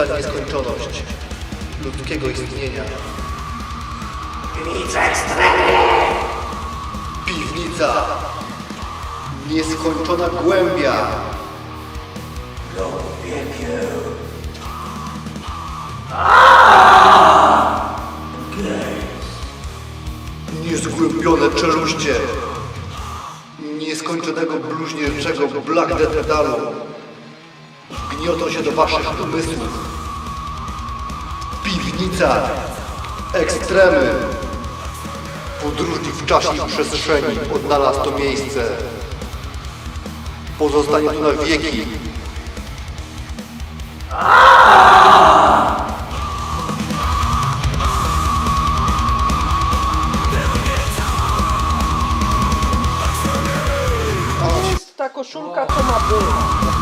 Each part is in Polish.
Nieskończoność ludzkiego istnienia. Piwnica. Nieskończona głębia. Niezgłębione czeluście. Nieskończonego bluźnierczego black death metalu. Gniotą się do waszych umysłów. Piwnica. Ekstremy. Podróżnik w czasie i przestrzeni odnalazł to miejsce. Pozostanie tu na wieki. ta koszulka, co ma być.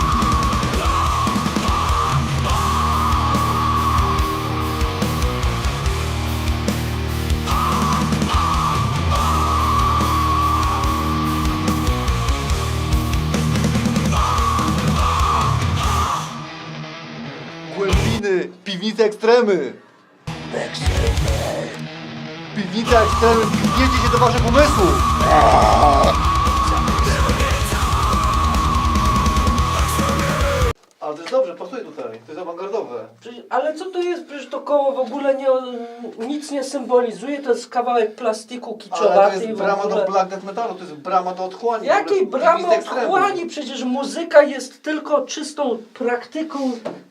Piwnice ekstremy. Piwnica ekstremy. Wgniecie się do waszych umysłów. Ale to jest dobrze, pasuje tutaj. To jest awangardowe. Przecież- Ale co to jest? Przecież to koło w ogóle nie, nic nie symbolizuje. To jest kawałek plastiku Ale kiczowaty to i jest w brama ogóle... do black death metalu, to jest brama do otchłani. Jakiej bramy ekstremy. odchłani? Przecież muzyka jest tylko czystą praktyką.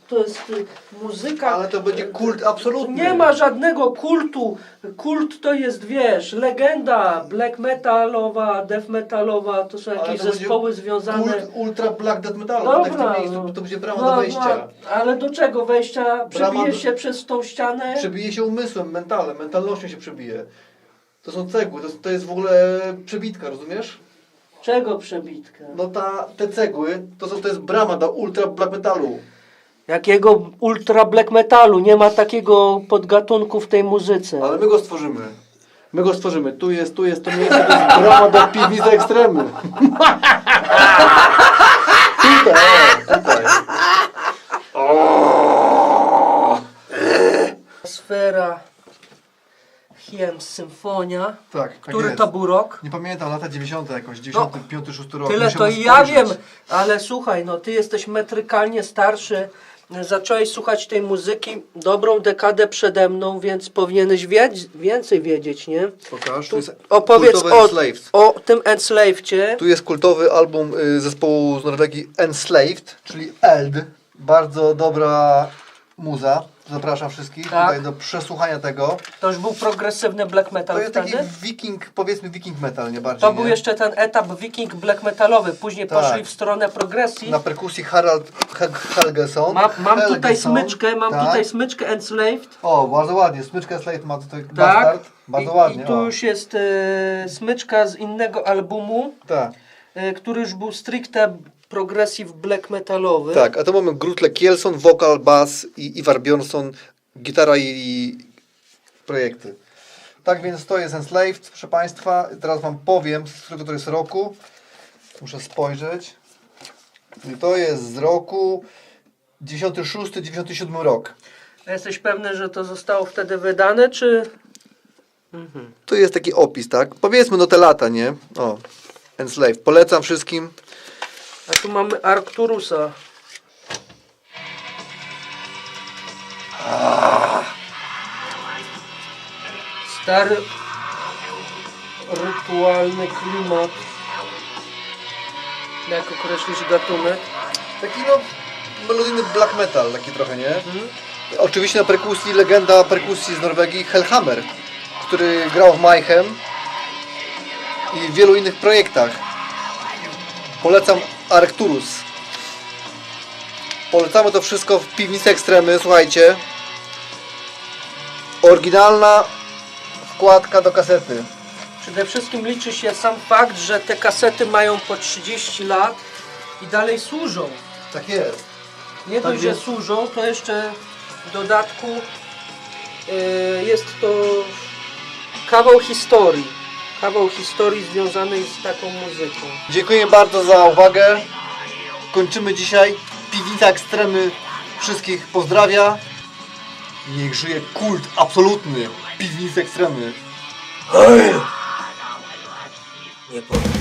To jest y, muzyka. Ale to będzie kult absolutny. Nie ma żadnego kultu. Kult to jest, wiesz, legenda black metalowa, death metalowa, to są Ale jakieś to będzie zespoły związane. Kult ultra black death metalu. to tak w tym miejscu, to będzie brama No, do wejścia. no, ale do czego wejścia? Przebije do- się przez tą ścianę? Przebije się umysłem, mentalem, mentalnością się przebije. To są cegły, to, to jest w ogóle przebitka, rozumiesz? Czego przebitka? No ta, te cegły, to, są, to jest brama do ultra black metalu. Jakiego ultra black metalu? Nie ma takiego podgatunku w tej muzyce. Ale my go stworzymy. My go stworzymy. Tu jest, tu jest to miejsce, to jest brama do piwnicy ekstremy. tutaj, tutaj. Sfera Hiem Symfonia. Tak, tak Który jest. to był rok? Nie pamiętam, lata 90 jakoś, 95, 6 rok. Tyle to i ja wiem, ale słuchaj, no ty jesteś metrykalnie starszy. Zacząłeś słuchać tej muzyki dobrą dekadę przede mną, więc powinieneś wiedz, więcej wiedzieć, nie? Pokaż, Tu jest opowiedz o, o tym Enslave'cie. Tu jest kultowy album y, zespołu z Norwegii Enslaved, czyli Eld. Bardzo dobra muza. Zapraszam wszystkich Tak. tutaj do przesłuchania tego. To już był progresywny black metal To jest taki wtedy? wiking, powiedzmy wiking metal, nie bardziej. To był nie? jeszcze ten etap wiking black metalowy. Później Tak. poszli w stronę progresji. Na perkusji Harald Hel- Helgeson. Ma, mam tutaj Helgeson, smyczkę, mam tak. tutaj smyczkę Enslaved. O, bardzo ładnie. Smyczka Enslaved ma tutaj Tak. bastard. Bardzo I, ładnie. I tu o. już jest e, smyczka z innego albumu, Tak. e, który już był stricte progressive black metalowy. tak, a to mamy Grutle Kielson, wokal, bass i Ivar Bjornsson, gitara i, i projekty. Tak więc to jest Enslaved, proszę Państwa. Teraz Wam powiem, z którego to jest roku. Muszę spojrzeć. I to jest z roku 96-97 rok. Jesteś pewny, że to zostało wtedy wydane, czy... Tu jest taki opis, tak? Powiedzmy no te lata, nie? O, Enslaved. Polecam wszystkim. A tu mamy Arcturusa. Stary rytualny klimat. Jak określić gatunek? Taki no melodyjny black metal, taki trochę, nie? Oczywiście na perkusji legenda perkusji z Norwegii Hellhammer, który grał w Mayhem i w wielu innych projektach. Polecam Arcturus. Polecamy to wszystko w piwnicy ekstremy, słuchajcie. Oryginalna wkładka do kasety. Przede wszystkim liczy się sam fakt, że te kasety mają po 30 lat i dalej służą. Tak jest. Nie Tak dość, że służą, to jeszcze w dodatku yy, jest to kawał historii kawał historii związanej z taką muzyką. Dziękuję bardzo za uwagę. Kończymy dzisiaj. Piwnica Ekstremy wszystkich pozdrawia. Niech żyje kult absolutny piwnicy Ekstremy. Hej! Nie powiem.